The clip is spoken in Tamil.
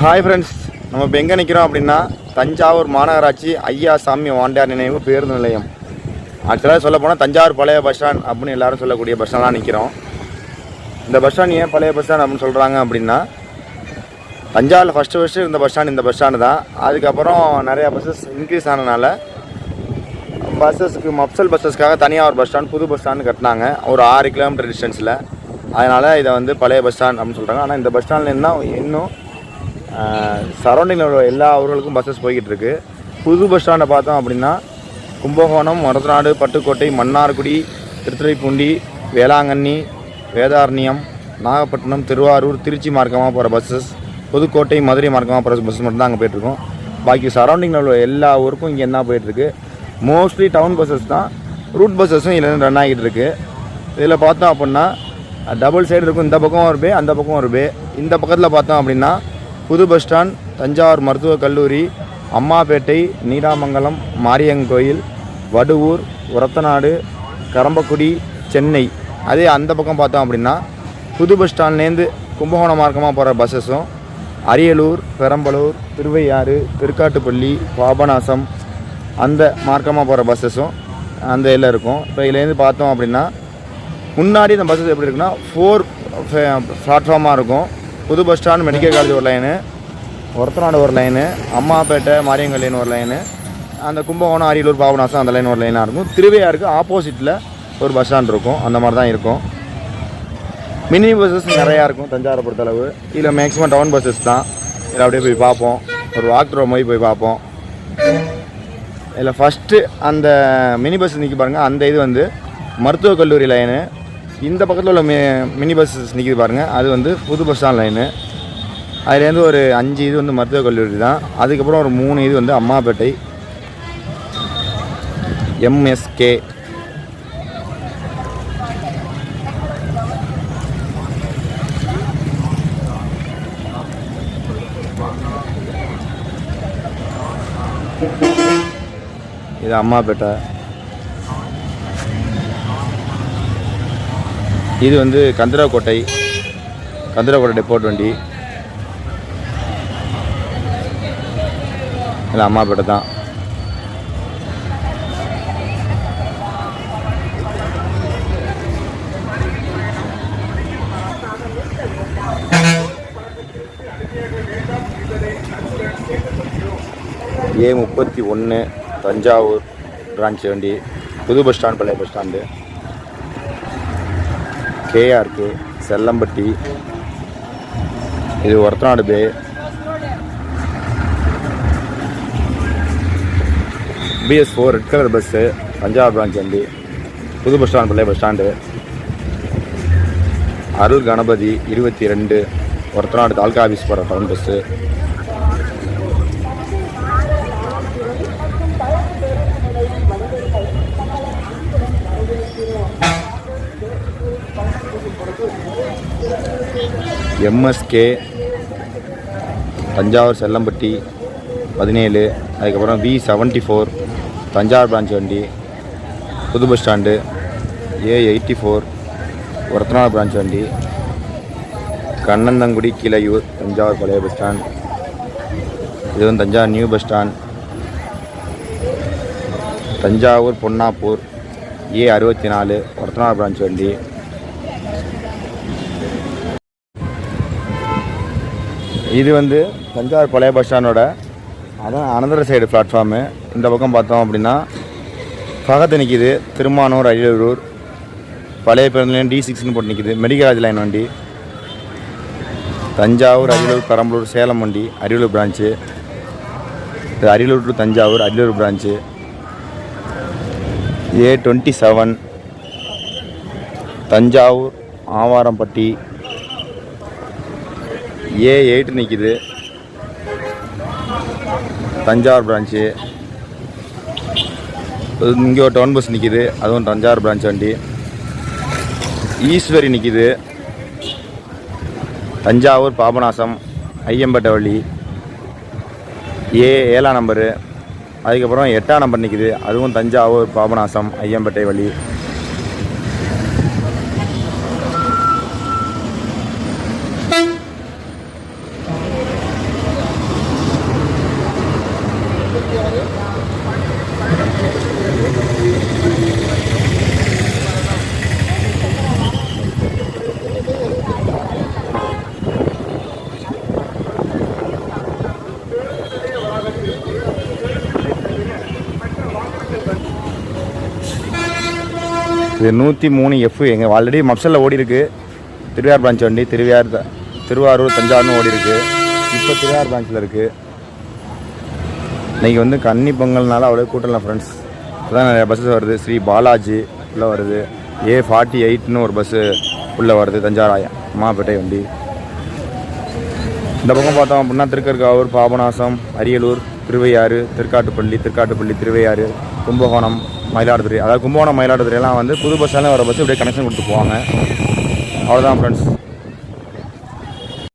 ஹாய் ஃப்ரெண்ட்ஸ் நம்ம இப்போ எங்கே நிற்கிறோம் அப்படின்னா தஞ்சாவூர் மாநகராட்சி ஐயா சாமி வாண்டியார் நினைவு பேருந்து நிலையம். ஆக்சுவலாக சொல்ல போனால் தஞ்சாவூர் பழைய பஸ் ஸ்டாண்ட் அப்படின்னு எல்லாரும் சொல்லக்கூடிய பஸ் ஸ்டாண்டாக நிற்கிறோம் இந்த பஸ் ஸ்டாண்ட் ஏன் பழைய பஸ் ஸ்டாண்ட் அப்படின்னு சொல்கிறாங்க அப்படின்னா தஞ்சாவூரில் ஃபஸ்ட்டு ஃபஸ்ட்டு இருந்த பஸ் ஸ்டாண்ட் இந்த பஸ் ஸ்டாண்டு தான். அதுக்கப்புறம் நிறையா பஸ்ஸஸ் இன்க்ரீஸ் ஆனதுனால பஸ்ஸஸ்க்கு மப்சல் பஸ்ஸஸ்க்காக தனியாக ஒரு பஸ் ஸ்டாண்ட் புது பஸ் ஸ்டாண்டு கட்டினாங்க. ஒரு ஆறு கிலோமீட்டர் டிஸ்டன்ஸில் அதனால் இதை வந்து பழைய பஸ் ஸ்டாண்ட் அப்படின்னு சொல்கிறாங்க ஆனால் இந்த பஸ் ஸ்டாண்ட்லேருந்து தான் இன்னும் சரௌண்டிங்கில் உள்ள எல்லா ஊர்களுக்கும் பஸ்ஸஸ் போய்கிட்டு இருக்கு புது பஸ் ஸ்டாண்டை பார்த்தோம் அப்படின்னா கும்பகோணம் மொரத்தநாடு பட்டுக்கோட்டை மன்னார்குடி திருத்துறைப்பூண்டி வேளாங்கண்ணி வேதாரண்யம் நாகப்பட்டினம் திருவாரூர் திருச்சி மார்க்கமாக போகிற பஸ்ஸஸ் புதுக்கோட்டை மதுரை மார்க்கமாக போகிற பஸ் மட்டும்தான் அங்கே போயிட்டுருக்கோம். பாக்கி சரௌண்டிங்கில் உள்ள எல்லா ஊருக்கும் இங்கே என்ன போயிட்டுருக்கு? மோஸ்ட்லி டவுன் பஸ்ஸஸ் தான் ரூட் பஸ்ஸஸும் இதுலேருந்து ரன் ஆகிட்டு இருக்கு இதில் பார்த்தோம் அப்படின்னா டபுள் சைடு இருக்கும் இந்த பக்கம் ஒரு பே அந்த பக்கம் ஒரு பே இந்த பக்கத்தில் பார்த்தோம் அப்படின்னா புது பஸ் ஸ்டாண்ட் தஞ்சாவூர் மருத்துவக் கல்லூரி அம்மாபேட்டை நீடாமங்கலம் மாரியங்கோயில் வடுவூர் உரத்தநாடு கரம்பக்குடி சென்னை. அதே அந்த பக்கம் பார்த்தோம் அப்படின்னா புது பஸ் ஸ்டாண்ட்லேருந்து கும்பகோணம் மார்க்கமாக போகிற பஸ்ஸஸும் அரியலூர் பெரம்பலூர் திருவையாறு திருக்காட்டுப்பள்ளி பாபநாசம் அந்த மார்க்கமாக போகிற பஸ்ஸஸும் அந்த இதில் இருக்கும். இப்போ இதுலேருந்து பார்த்தோம் அப்படின்னா முன்னாடி இந்த பஸ்ஸஸ் எப்படி இருக்குன்னா ஃபோர் பிளாட்ஃபார்மாக eh, இருக்கும். புது பஸ் ஸ்டாண்ட் மெடிக்கல் காலேஜ் ஒரு லைனு ஒருத்தநாடு ஒரு லைனு அம்மாப்பேட்டை மாரியங்கல்லின்னு ஒரு லைனு அந்த கும்பகோணம் அரியலூர் பாபநாசம் அந்த லைன் ஒரு லைனாக இருக்கும். திருவையாருக்கு ஆப்போசிட்டில் ஒரு பஸ் ஸ்டாண்ட் இருக்கும். அந்த மாதிரி தான் இருக்கும். மினி பஸ்ஸஸ் நிறையா இருக்கும் தஞ்சாவூரை பொறுத்தளவு. இதில் மேக்ஸிமம் டவுன் பஸ்ஸஸ் தான். இதில் அப்படியே போய் பார்ப்போம். ஒரு வாக் மாதிரி போய் பார்ப்போம். இதில் ஃபஸ்ட்டு அந்த மினி பஸ் நிற்கி பாருங்கள் அந்த இது வந்து மருத்துவக் கல்லூரி லைனு இந்த பக்கத்தில் உள்ள மி மினி பஸ்ஸஸ் நிற்கிது பாருங்கள் அது வந்து புது பஸ் ஸ்டாண்ட் லைனு அதுலேருந்து ஒரு அஞ்சு இது வந்து மருத்துவக் கல்லூரி தான். அதுக்கப்புறம் ஒரு மூணு இது வந்து அம்மாப்பேட்டை எம்எஸ்கே இது அம்மாப்பேட்டை இது வந்து கந்தராக்கோட்டை கந்தராக்கோட்டை டெப்போட் வண்டி. இல்லை அம்மாப்பேட்டை தான். ஏ முப்பத்தி ஒன்று தஞ்சாவூர் பிரான்ச் வண்டி. புது பஸ் ஸ்டாண்ட் பழைய பஸ் ஸ்டாண்டு கேஆர்கே செல்லம்பட்டி இது Orathanadu bay. BS four red colour bus Punjab branch வண்டி புது பஸ் ஸ்டாண்ட் பிள்ளை பஸ் ஸ்டாண்டு அருள் கணபதி இருபத்தி ரெண்டு ஒருத்தநாடு தாலுகா ஆஃபீஸ் போகிற town bus MSK Thanjavur Chellampatti பதினேழு அதுக்கப்புறம் V seventy four Thanjavur branch வண்டி புது bus stand A eighty four Orathanal branch வண்டி கண்ணந்தங்குடி கீழையூர் தஞ்சாவூர் பழைய பஸ் ஸ்டாண்ட் இது வந்து Thanjavur new bus stand Thanjavur Ponnapur A அறுபத்தி நாலு ஒரத்தநாள் பிரான்ச் வண்டி இது வந்து தஞ்சாவூர் பழைய பஸ் ஸ்டாண்டோட அதான் அனந்தர சைடு பிளாட்ஃபார்மு இந்த பக்கம் பார்த்தோம் அப்படின்னா பக்கத்து நிற்கிது திருமானூர் அரியலூர் பழைய பேருந்து டி சிக்ஸ்னு போட்டு நிற்கிது மெடிக்கல் லைன் வண்டி. தஞ்சாவூர் அரியலூர் பெரம்பலூர் சேலம் வண்டி அரியலூர் பிரான்ச்சு இது Ariyalur to Thanjavur Ariyalur branch A twenty seven Thanjavur Avarampatti A eight நிற்கிது தஞ்சாவூர் பிரான்ச்சு இங்கே ஒரு டவுன் பஸ் நிற்கிது அதுவும் தஞ்சாவூர் பிரான்ச் வண்டி. ஈஸ்வரி நிற்கிது தஞ்சாவூர் பாபநாசம் ஐயம்பேட்டை வழி ஏ ஏழாம் நம்பரு அதுக்கப்புறம் எட்டாம் நம்பர் நிற்கிது அதுவும் தஞ்சாவூர் பாபநாசம் ஐயம்பேட்டை வழி இது நூற்றி மூணு எஃப் எங்கள் ஆல்ரெடி மப்சலில் ஓடி இருக்கு திருவையார் பிரான்ச் வண்டி திருவையார் திருவாரூர் தஞ்சாவூர்னு ஓடி இருக்கு இப்போ திருவையார் பிரான்ச்சில் இருக்குது இன்றைக்கி வந்து கன்னி பொங்கல்னால அவ்வளோ கூட்டம் இல்லை ஃப்ரெண்ட்ஸ் அதான் நிறைய பஸ்ஸஸ் வருது. ஸ்ரீ பாலாஜி உள்ளே வருது. ஏ ஃபார்ட்டி எயிட்னு ஒரு பஸ்ஸு உள்ளே வருது தஞ்சாராயம் அம்மாப்பேட்டை வண்டி. இந்த பக்கம் பார்த்தோம் அப்படின்னா திருக்கற்காவூர் பாபநாசம் அரியலூர் திருவையாறு திருக்காட்டுப்பள்ளி திருக்காட்டுப்பள்ளி திருவையாறு கும்பகோணம் மயிலாடுதுறை. அதாவது கும்பகோணம் மயிலாடுதுறையெல்லாம் வந்து புது பஸ்ஸாலே வர பஸ் இப்படியே கனெக்ஷன் கொடுத்து போவாங்க. அவ்வளோதான் ஃப்ரெண்ட்ஸ்